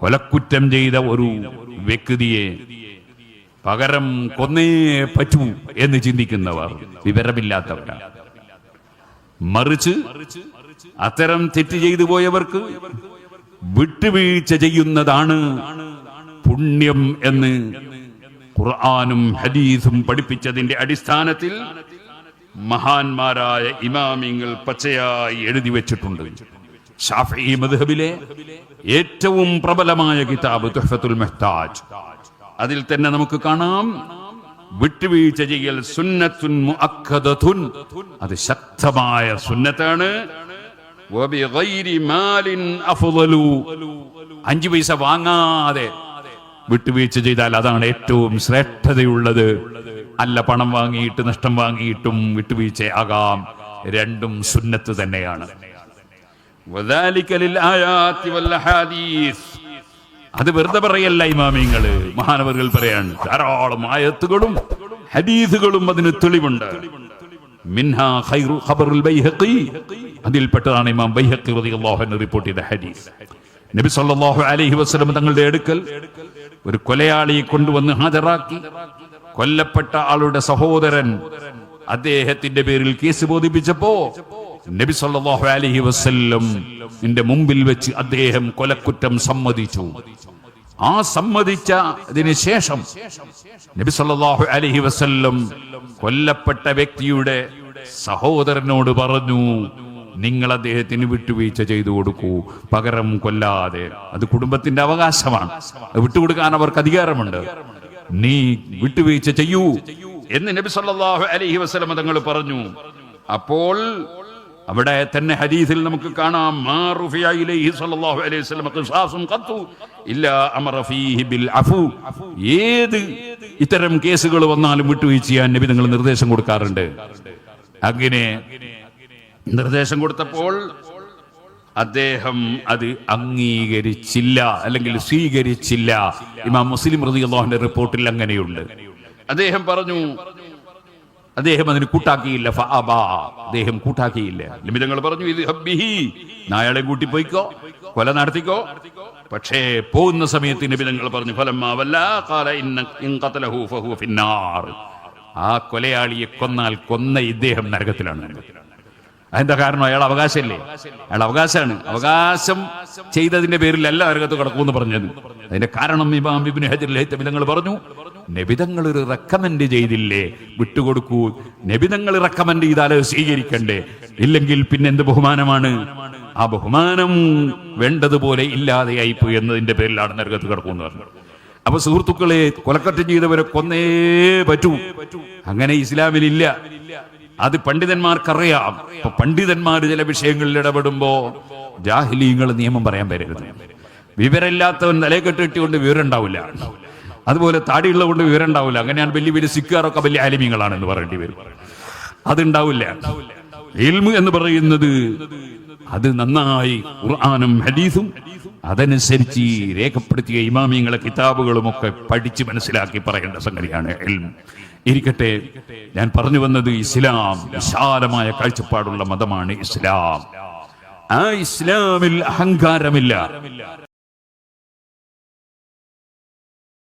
കൊലക്കുറ്റം ചെയ്ത ഒരു വ്യക്തിയെ പകരം കൊന്നേ പറ്റൂ എന്ന് ചിന്തിക്കുന്നവർ വിവരമില്ലാത്തവരാണ് മറിച്ച് അത്തരം തെറ്റ് ചെയ്തു പോയവർക്ക് വിട്ടുവീഴ്ച ചെയ്യുന്നതാണ് പുണ്യം എന്ന് ഖുർആാനും ഹദീസും പഠിപ്പിച്ചതിന്റെ അടിസ്ഥാനത്തിൽ മഹാന്മാരായ ഇമാമിങ്ങൾ പച്ചയായി എഴുതി വെച്ചിട്ടുണ്ട്. ഷാഫി മദ്ഹബിലെ ഏറ്റവും പ്രബലമായ കിതാബ് തുഹഫത്തുൽ മെഹ്താജ്. അതിൽ തന്നെ നമുക്ക് കാണാം വിട്ടുവീഴ്ച ചെയ്യൽ സുന്നത്തുൻ മുഅക്കദതുൻ അത് ശക്തമായ സുന്നത്താണ്. അഞ്ചു പൈസ വാങ്ങാതെ വിട്ടുവീഴ്ച ചെയ്താൽ അതാണ് ഏറ്റവും ശ്രേഷ്ഠതയുള്ളത്. അല്ല പണം വാങ്ങിയിട്ട് നഷ്ടം വാങ്ങിയിട്ടും വിട്ടുവീഴ്ച വിട്ടുവീഴ്ചയാകാം. രണ്ടും സുന്നത്ത് തന്നെയാണ്. അത് വെറുതെ പറയല്ല ഇമാമിങ്ങൾ. മഹാനവറുകൾ പറയാൻ ധാരാളം ആയത്തുകളും ഹദീസുകളും അതിന് തെളിവുണ്ട്. അതിൽപ്പെട്ടതാണ് ഇമാം ബൈഹഖി റളിയല്ലാഹു റിപ്പോർട്ട് ചെയ്ത ഹദീസ്. നബി സല്ലല്ലാഹു അലൈഹി വസല്ലം തങ്ങളുടെ അടുക്കൽ ഒരു കൊലയാളിയെ കൊണ്ടുവന്ന് ഹാജരാക്കി. കൊല്ലപ്പെട്ട ആളുടെ സഹോദരൻ അദ്ദേഹത്തിന്റെ പേരിൽ കേസ് ബോധിപ്പിച്ചപ്പോ നബി സല്ലല്ലാഹു അലൈഹി വസല്ലം നിന്റെ മുമ്പിൽ വെച്ച് അദ്ദേഹം കൊലക്കുറ്റം സമ്മതിച്ചു. ആ സമ്മതിച്ച സമ്മതിച്ചതിന് ശേഷം നബി സല്ലല്ലാഹു അലൈഹി വസല്ലം കൊല്ലപ്പെട്ട വ്യക്തിയുടെ സഹോദരനോട് പറഞ്ഞു നിങ്ങൾ അദ്ദേഹത്തിന് വിട്ടുവീഴ്ച ചെയ്തു കൊടുക്കൂ. പകരം കൊല്ലാതെ. അത് കുടുംബത്തിന്റെ അവകാശമാണ്. വിട്ടുകൊടുക്കാൻ അവർക്ക് അധികാരമുണ്ട്. നീ വിട്ടുവീഴ്ച ചെയ്യൂ. എന്ന് നബി സല്ലല്ലാഹു അലൈഹി വസല്ലം തങ്ങൾ പറഞ്ഞു. അപ്പോൾ അവിടെ തന്നെ ഹദീസിൽ നമുക്ക് കാണാം ഏത് ഇത്തരം കേസുകൾ വന്നാലും വിട്ടുവീഴ്ച ചെയ്യാൻ നബി നിങ്ങൾ നിർദ്ദേശം കൊടുക്കാറുണ്ട്. അങ്ങനെ നിർദ്ദേശം കൊടുത്തപ്പോൾ അദ്ദേഹം അത് അംഗീകരിച്ചില്ല അല്ലെങ്കിൽ സ്വീകരിച്ചില്ല. ഇമാം മുസ്ലിം റളിയല്ലാഹുവിന്റെ റിപ്പോർട്ടിൽ അങ്ങനെയുണ്ട്. അദ്ദേഹം പറഞ്ഞു അദ്ദേഹം അതിന് കൂട്ടാക്കിയില്ല. അദ്ദേഹം കൂട്ടാക്കിയില്ല. നിമിതങ്ങൾ പറഞ്ഞു ഇത് ഹബ്ബിഹി. നായാളെ കൂട്ടി പോയിക്കോ. കൊല നടത്തിക്കോ. പക്ഷേ പോകുന്ന സമയത്ത് നിബിതങ്ങൾ പറഞ്ഞു ഫലം ആ കൊലയാളിയെ കൊന്നാൽ കൊന്ന ഇദ്ദേഹം നരകത്തിലാണ്. അതിന്റെ കാരണം? അയാൾ അവകാശമല്ലേ അയാൾ അവകാശമാണ്. അവകാശം ചെയ്തതിന്റെ പേരിൽ പേരിലല്ല നരകത്ത് കിടക്കുമെന്ന് പറഞ്ഞത്. അതിന്റെ കാരണം ഇമാം ബിബിൻ ഹജർ നിങ്ങൾ പറഞ്ഞു നബിതങ്ങൾ ഒരു റെക്കമെൻഡ് ചെയ്തില്ലേ? വിട്ടുകൊടുക്കൂ. നബിതങ്ങൾ റെക്കമെൻഡ് ചെയ്താൽ സ്വീകരിക്കണ്ടേ? ഇല്ലെങ്കിൽ പിന്നെ എന്ത് ബഹുമാനമാണ്? ആ ബഹുമാനം വേണ്ടതുപോലെ ഇല്ലാതെയായിപ്പോയി എന്നതിന്റെ പേരിലാണ് നരകത്ത് കിടക്കുമെന്ന് പറഞ്ഞു. അപ്പൊ സുഹൃത്തുക്കളെ കൊലക്കറ്റം ചെയ്തവരെ കൊന്നേ പറ്റൂ. അങ്ങനെ ഇസ്ലാമിൽ ഇല്ല അത് പണ്ഡിതന്മാർക്കറിയാം. അപ്പൊ പണ്ഡിതന്മാർ ചില വിഷയങ്ങളിൽ ഇടപെടുമ്പോ ജാഹിലീങ്ങൾ നിയമം പറയാൻ പറ്റരുത് വിവരമില്ലാത്തവൻ നിലയിൽ കെട്ടിട്ടുകൊണ്ട് വിവരം ഉണ്ടാവില്ല അതുപോലെ താടിയുള്ള കൊണ്ട് വിവരം ഉണ്ടാവില്ല. അങ്ങനെയാണ് വലിയ വലിയ സിക്കാറൊക്കെ വലിയ ആലിമ്യങ്ങളാണ് എന്ന് പറയേണ്ടി വരും. അതുണ്ടാവില്ല. ഇൽമു എന്ന് പറയുന്നത് അത് നന്നായി ഖുർആാനും ഹദീസും അതനുസരിച്ച് രേഖപ്പെടുത്തിയ ഇമാമിയങ്ങളെ കിതാബുകളും ഒക്കെ പഠിച്ച് മനസ്സിലാക്കി പറയേണ്ട സംഗതിയാണ് ഇൽമ്. ഇരിക്കട്ടെ ഞാൻ പറഞ്ഞു വന്നത് ഇസ്ലാം വിശാലമായ കാഴ്ചപ്പാടുള്ള മതമാണ് ഇസ്ലാം. ആ ഇസ്ലാമിൽ അഹങ്കാരമില്ല.